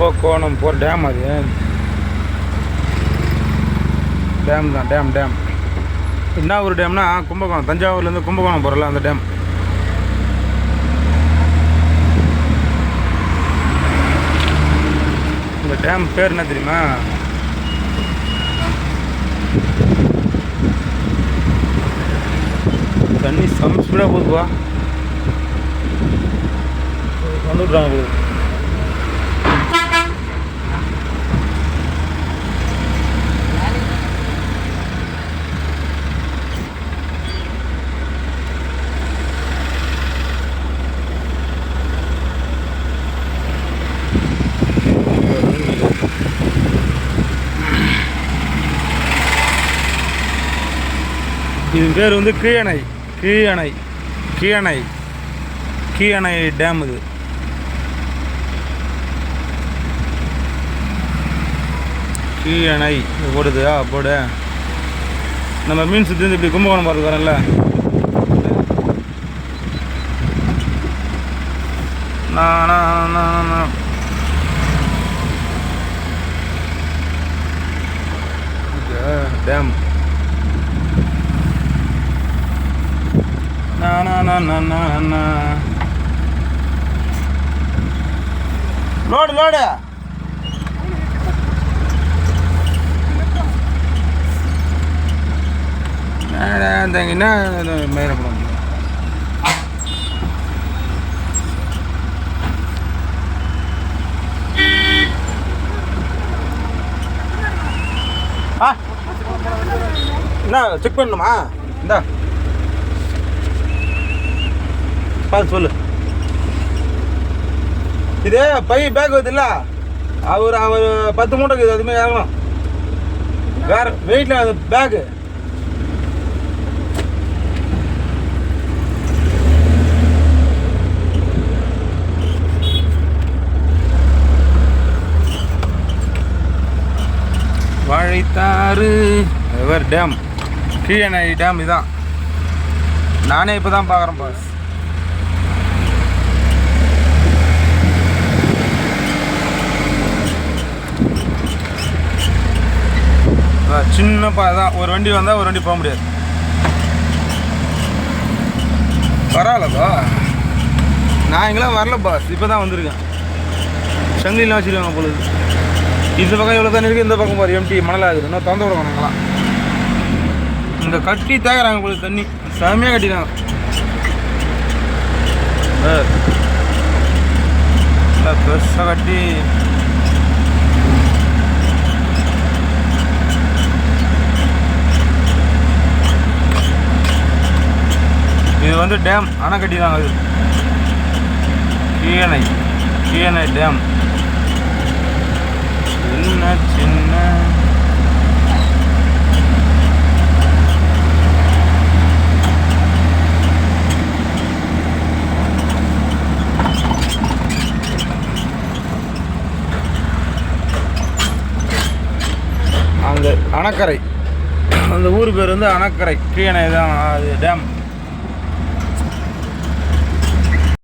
கும்பகோணம் போகிற டேம் அது டேம் தான் டேம் டேம் என்ன ஒரு டேம்னா கும்பகோணம் தஞ்சாவூர்லேருந்து கும்பகோணம் போகிறல அந்த டேம் இந்த டேம் பேர் என்ன தெரியுமா தண்ணி செம்ம ஸ்பீடாக போகுதுப்பா வந்துவிட்றாங்க இது பேர் வந்து கீழணை கீழணை கீழணை கீழணை டேம் இது. கீழணை இது போடுதா போடு. நம்ம மீன் சுற்றி வந்து இப்படி கும்பகோணம் போகிறது வரல நான் நான் நான் நான் dam na na na na na na load load என்ன மேயப்படும் என்ன செக் பண்ணணுமா? இந்தா. பார்த்து சொல்லு. இது பை பேக் வருதுல்ல? அவர் அவர் பத்து மூட்டை இருக்குது அதுமே இறங்கணும் வேற வெயிட்டில் அது பேக்கு வாழைத்தாறு. ரிவர் டேம் கீழணை டேம் இதான். நானே இப்போ தான் பார்க்குறேன் பாஸ் சின்ன பா தான் ஒரு வண்டி வந்தால் ஒரு வண்டி போக முடியாது. பரவாயில்லப்பா நான் எங்கெல்லாம் வரலப்பா இப்போ தான் வந்திருக்கேன். சங்கிலாம் வச்சுருக்காங்க பொழுது இந்த பக்கம் இவ்வளோ தண்ணி இருக்குது இந்த பக்கம் பாரு எம்டி மணலாக இருக்குது. இன்னும் திறந்து விடுவாங்க நாங்களாம் இந்த கட்டி தேக்குறாங்க பொழுது தண்ணி. செமையாக கட்டிடுறாங்க நல்லா பெருசாக கட்டி இது வந்து டேம் அணைக்கட்டி கட்டிதாங்க அது கீழணை கீழணை டேம் சின்ன சின்ன. அங்கே அணக்கரை. அந்த ஊர் பேர் வந்து அணக்கரை. கீழே தான் அது டேம்